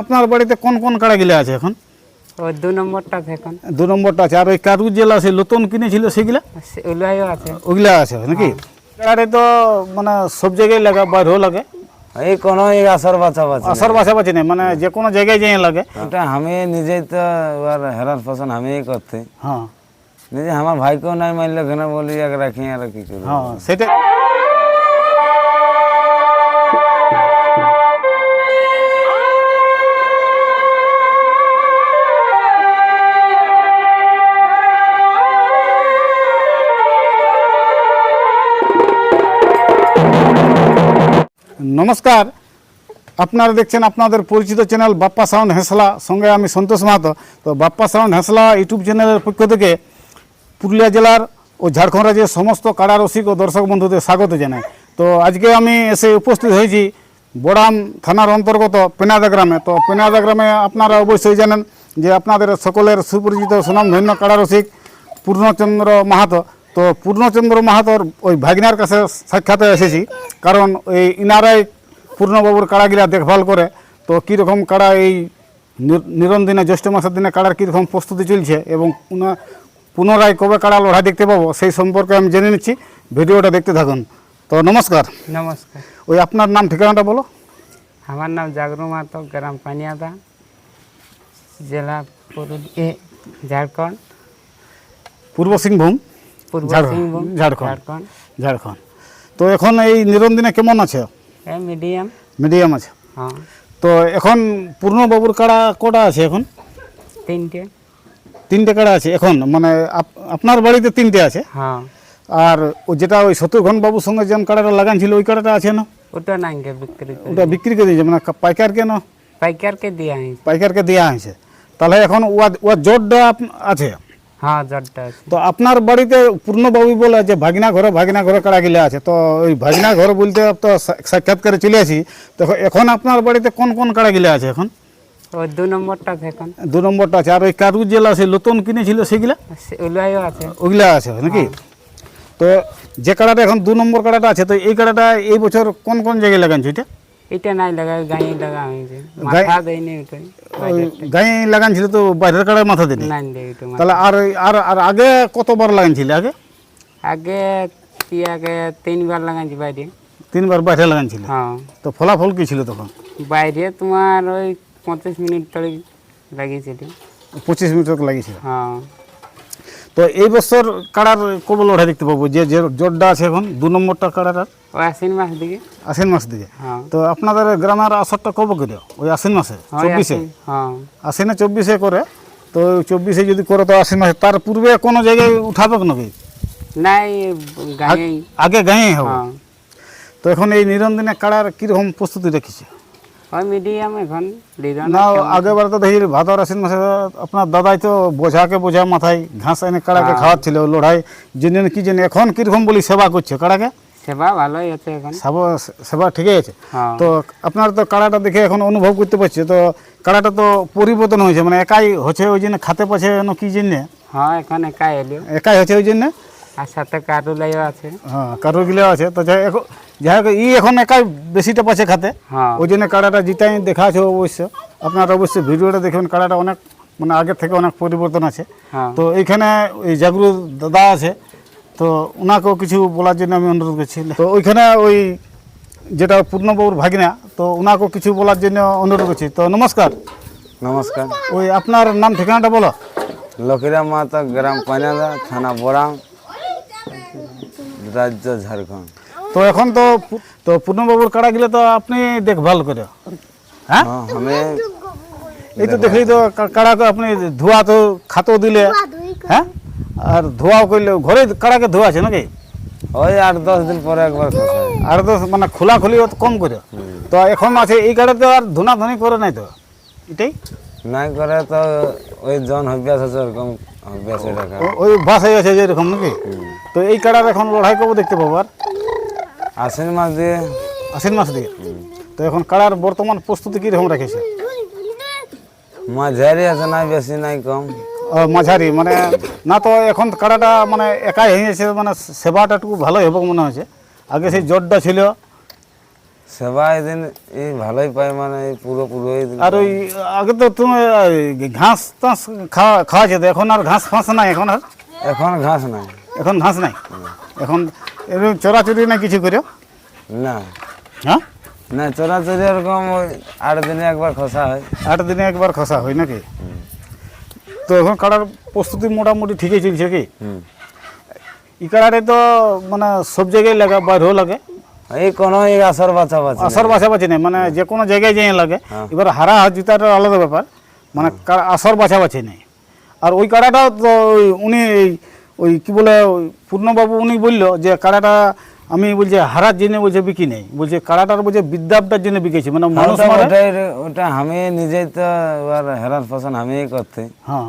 আপনার বাড়িতে কোন কোন কাড়া গিলা আছে এখন? ওই দু নম্বরটা আছে এখন। দু নম্বরটা আছে। আর ওই কারু জেলা সে নতুন কিনেছিল সেগুলা? আছে। ওগুলা আছে নাকি? কাড়ারে তো মানে সব জায়গায় লাগে বাইরেও লাগে। এই কোনো আসর বাঁচাবাচি আসর নেই। মানে যে কোনো জায়গায় যেয়ে লাগে। ওটা আমি নিজেই তো এবার হেরার পছন্দ আমিই করতে। হ্যাঁ। নিজে আমার ভাইকেও নাই মারলে কেন বলি এক রাখি আর কি করব। হ্যাঁ সেটা নমস্কার। আপনারা দেখছেন আপনাদের পরিচিত চ্যানেল বাপ্পা সাউন্ড হেসলা। সঙ্গে আমি সন্তোষ মাহাতো। তো বাপ্পা সাউন্ড হেসলা ইউটিউব চ্যানেলের পক্ষ থেকে পুরুলিয়া জেলার ও ঝাড়খণ্ড রাজ্যের সমস্ত কাড়া রসিক ও দর্শক বন্ধুদের স্বাগত জানাই। তো আজকে আমি এসে উপস্থিত হয়েছি বড়াম থানার অন্তর্গত পেনাদা গ্রামে। তো পেনাদা গ্রামে আপনারা অবশ্যই জানেন যে আপনাদের সকলের সুপরিচিত সুনামধন্য কাড়া রসিক পূর্ণচন্দ্র মাহাতো। তো পূর্ণচন্দ্র মাহাতোর ওই ভাগিনার কাছে সাক্ষাতে এসেছি। কারণ এই ইনারাই পূর্ণবাবুর কাড়াগিরা দেখভাল করে। তো কীরকম কাড়া এই নির- নিরঞ্জনে জ্যৈষ্ঠ মাসের দিনে কাড়ার কীরকম প্রস্তুতি চলছে এবং পুনঃ- পুনরায় কবে কাড়া লড়াই দেখতে পাবো সেই সম্পর্কে আমি জেনে নিচ্ছি। ভিডিওটা দেখতে থাকুন। তো নমস্কার। নমস্কার। ওই আপনার নাম ঠিকানাটা বলো। আমার নাম জাগরু মাতো গ্রাম পানিয়াদা জেলা পুরুলিয়া ঝাড়খণ্ড। পূর্ব সিংভূম। পূর্ব সিংভূম ঝাড়খণ্ড। তো এখন এই নিরঞ্জনে কেমন আছে? মিডিয়াম। মিডিয়াম আছে? হ্যাঁ। তো এখন পূর্ণবাবুর কাড়া কটা আছে এখন? তিনটে। তিনটে কাড়া আছে এখন? মানে আপ- আপনার বাড়িতে তিনটে আছে? হ্যাঁ। আর ও যেটা ওই শত্রুঘ্ন বাবুর সঙ্গে যেমন কাড়াটা লাগান ছিল ওই কাড়াটা আছে না? ওটা নাইকে বিক্রি করে ওটা বিক্রি করে দিয়েছে মানে কা- পাইকারকে না? পাইকারকে দিয়ে আনিস পাইকারকে দেওয়া হয়েছে। তাহলে এখন ওয়া- ওয়ার জোরটা আছে? হ্যাঁ আছে। তো আপনার বাড়িতে পূর্ণবাবু বলে যে ভাগিনা ঘরে ভাগিনা ঘরে কাড়া গিলে আছে। তো ওই ভাগিনা ঘর বলতে তো সা- সাক্ষাৎকারে চলে আসি। তো এখন আপনার বাড়িতে কোন কোন কাড়া গিলে আছে এখন? ওই দু নম্বরটা আছে এখন। দু নম্বরটা আছে। আর ওই কারু জেলা সে নতুন কিনেছিল সেগুলা? সে- আছে। ওগুলা আছে নাকি? তো যে কাড়াটা এখন দু নম্বর কাড়াটা আছে তো এই কাড়াটা এই বছর কোন কোন জায়গায় লাগানছে এটা? এটা নাই লাগা গাঁয়ে লাগা হয়েছে মাথা দেয়নি তো বাইরের কাড়ার মাথা দিনে নাই দেয় তাহলে আর আর আর আগে কতবার লাগানছিল আগে আগে কি আগে তিনবার লাগাইছি বাইরে তিনবার বাইরে লাগানছিল হ্যাঁ তো ফলাফল কি ছিল তখন বাইরে তোমার ওই পঁচিশ মিনিট ধরে লাগিয়েছিল পঁচিশ মিনিট লাগিয়েছিল হ্যাঁ তো এই বছর কাড়ার কবে লড়াই দেখতে পাবো। যে যে জোরটা আছে এখন দু নম্বরটা কাড়াটার ওই আশ্বিন মাস দিকে। আশ্বিন মাস দিকে। হ্যাঁ। তো আপনাদের গ্রামের আসরটা কবে করে ওই আশ্বিন মাসে চব্বিশে। আশ্বিন, হ্যাঁ। আশ্বিনে চব্বিশে করে তো চব্বিশে যদি করে তো আশ্বিন মাসে তার পূর্বে কোনো জায়গায় উঠাবে নাকি? নাই আগে গাঁয়ে হবে। হ্যাঁ। তো এখন এই নিরঞ্জনে কাড়ার কীরকম প্রস্তুতি রেখেছে? ওই মিডিয়াম এখন না আগেবার তো দেখি ভাদর আশ্বিন মাসে আপনার দাদাই তো বোঝাকে বোঝা মাথায় ঘাস এনে কাড়াকে খাওয়াচ্ছিল লড়াই জেনে কি জেনে এখন কীরকম বলি সেবা করছে কাড়াকে? সেবা ভালোই আছে এখন। সেবা সেবা ঠিকই আছে। হ্যাঁ। তো আপনার তো কাড়াটা দেখে এখন অনুভব করতে পারছি তো কাড়াটা তো পরিবর্তন হয়েছে মানে একাই হচ্ছে ওই জন্য খাতে পাচ্ছে কি জন্যে? হ্যাঁ এখন একাই এলো একাই হচ্ছে ওই জন্যে? আর সাথে কারুলাইও আছে। হ্যাঁ আছে। তো যাই এখন যাই হোক ই এখন একাই বেশিটা পাচ্ছে খাতে। হ্যাঁ। ওই জন্য কাড়াটা জিতাই দেখা আছে অবশ্য আপনারা অবশ্যই ভিডিওটা দেখবেন কাড়াটা অনেক মানে আগের থেকে অনেক পরিবর্তন আছে। হ্যাঁ। তো এইখানে ওই জাগরু দাদা আছে তো ওনাকেও কিছু বলার জন্য আমি অনুরোধ করছি। তো ওইখানে ওই যেটা পূর্ণবাবুর ভাগিনা তো ওনাকেও কিছু বলার জন্য অনুরোধ করছি। তো নমস্কার। নমস্কার। ওই আপনার নাম ঠিকানাটা বলো। লকিরাম মাতা গ্রাম পানাদা থানা বড়াম রাজ্য ঝাড়খণ্ড। তো এখন তো তো পূর্ণবাবুর কাড়া গেলে তো আপনি দেখভাল করে। হ্যাঁ? হ্যাঁ আমি এই তো দেখলি তো কা- কাড়াকে আপনি ধোয়া তো খাতো দিলে। হ্যাঁ? আর ধোয়াও করলে ঘরে কাড়াকে ধোয়া আছে নাকি? ওই আট দশ দিন পরে একবার আর তো মানে খোলা খুলি কম করে। তো এখন আছে এই গাড়িতে আর ধুনা ধুনি করে নাই তো? এটাই? নাই করে তো ওই জন অভ্যাস আছে ওরকম অভ্যাসে রাখা ওই বাস হয়ে আছে যেরকম নাকি? তো এই কাড়ার এখন লড়াই কবে দেখতে পাবো আর? আশ্বিন মাস দিয়ে। আশ্বিন মাস দিয়ে? তো এখন কাড়ার বর্তমান প্রস্তুতি কীরকম রেখেছে? মাঝারি আছে নাই বেশি নাই কম। মাঝারি মানে না তো এখন কাড়াটা মানে একাই হয়ে গেছে মানে সেবাটা একটু ভালোই হবে মনে হয়েছে। আগে সেই জটটা ছিল সেবা এদিন এই ভালোই পায় মানে এই পুরো পুরো এদিন আর ওই আগে তো তুমি ঘাস টাস খাওয়া খাওয়া যেত এখন আর ঘাস ফাঁস নাই এখন আর? এখন ঘাস নাই। এখন ঘাস নাই? এখন এরকম চোরাচুরি না কিছু করে না। হ্যাঁ? না চোরাচুরি এরকম ওই আট দিনে একবার খসা হয়। আট দিনে একবার খসা হয় নাকি? তো এখন প্রস্তুতি মোটামুটি ঠিকই চলছে কি? ই তো মানে সব জায়গায় লাগে বাইরেও লাগে। এই কোনো আসর বাছা বাছি আসর বাছাবাছি নেই মানে যে কোনো জায়গায় যেয়ে লাগে। এবার হারা জিতাটা আলাদা ব্যাপার মানে আসর বাছাবাছি নেই। আর ওই কাড়াটাও তো উনি ওই কি বলে পূর্ণবাবু উনি বলল যে কাড়াটা আমি বলছি হারার জন্য বলছে বিকি নেই। বলছে কাড়াটার বলছে বিদ্যাপটার জন্য বিকেছি মানে মানুষ ওটা- আমি নিজেই তো এবার হেরান পোষণ আমি করতে। হ্যাঁ।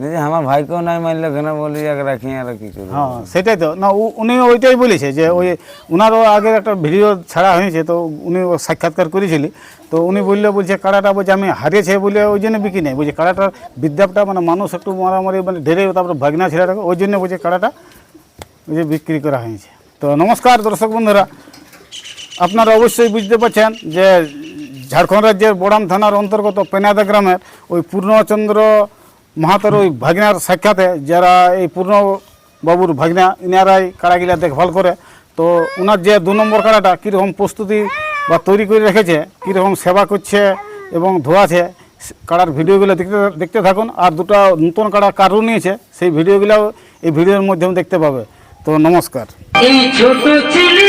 নিজে আমার ভাইকেও নাই মানলে কেন বলি, এক রাখি, আর কি হ্যাঁ সেটাই তো। না উনি ওইটাই বলেছে যে ওই উনারও আগে একটা ভিডিও ছাড়া হয়েছে, তো উনি সাক্ষাৎকার করেছিলি। তো উনি বললে, বলছে, কাড়াটা বলছে, আমি হারিয়েছে বলে ওই জন্য বিকি নেই। বলছে কাড়াটার বিদ্যাপটা মানে মানুষ একটু মারামারি মানে ঢেরে, তারপরে ভাগনা ছেড়ে রাখে ওই জন্য বলছে কাড়াটা যে বিক্রি করা হয়েছে। তো নমস্কার, দর্শক বন্ধুরা। আপনারা অবশ্যই বুঝতে পারছেন যে ঝাড়খণ্ড রাজ্যের বোড়াম থানার অন্তর্গত পেনাদা গ্রামের ওই পূর্ণচন্দ্র মাহাতোর ওই ভাগনার সাক্ষাতে যারা এই পূর্ণ বাবুর ভাগনা, ইনারাই কারাগিলা দেখভাল করে, তো ওনার যে দু নম্বর কারাটা কীরকম প্রস্তুতি বা তৈরি করে রেখেছে, কীরকম সেবা করছে এবং ধোয়াছে কাড়ার ভিডিওগুলো দেখতে দেখতে থাকুন। আর দুটো নতুন কাড়া কারু নিয়েছে, সেই ভিডিওগুলো এই ভিডিওর মাধ্যমে দেখতে পাবে। তো নমস্কার। এই ছোট ছেলে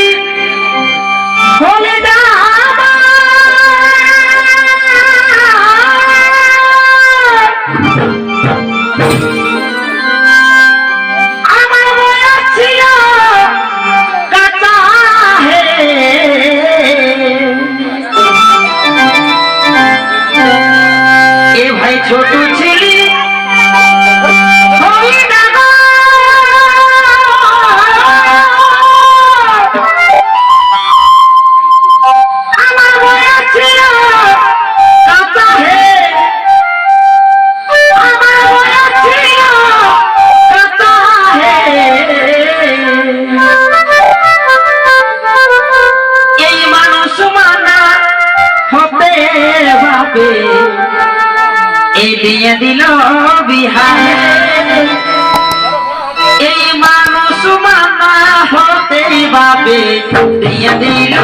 দিয়ে দিল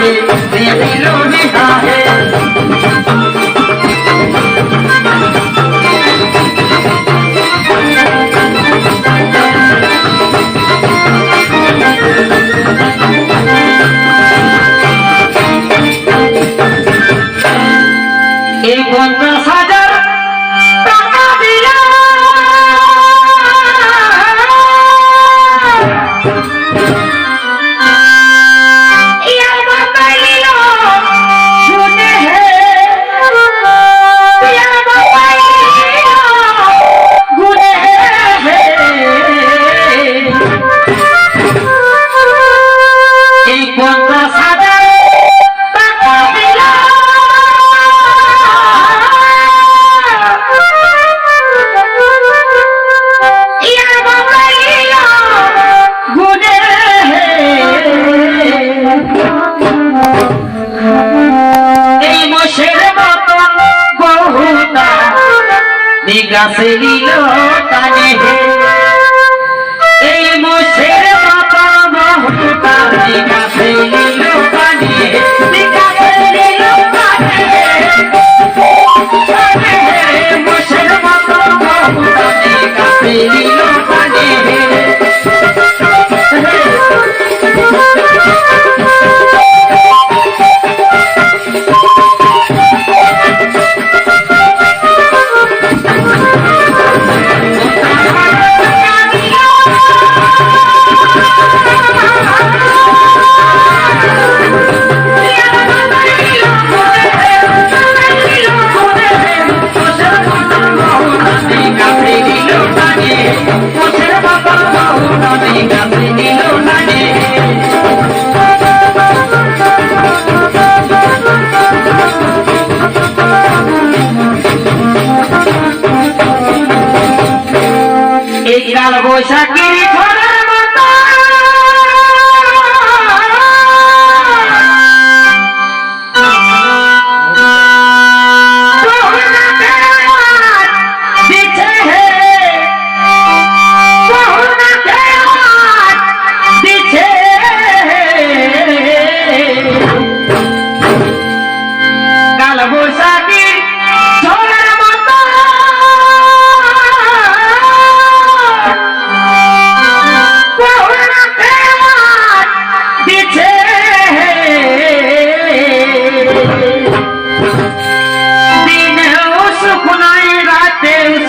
হবে বাপে দিয়ে vida feliz. Pues exactly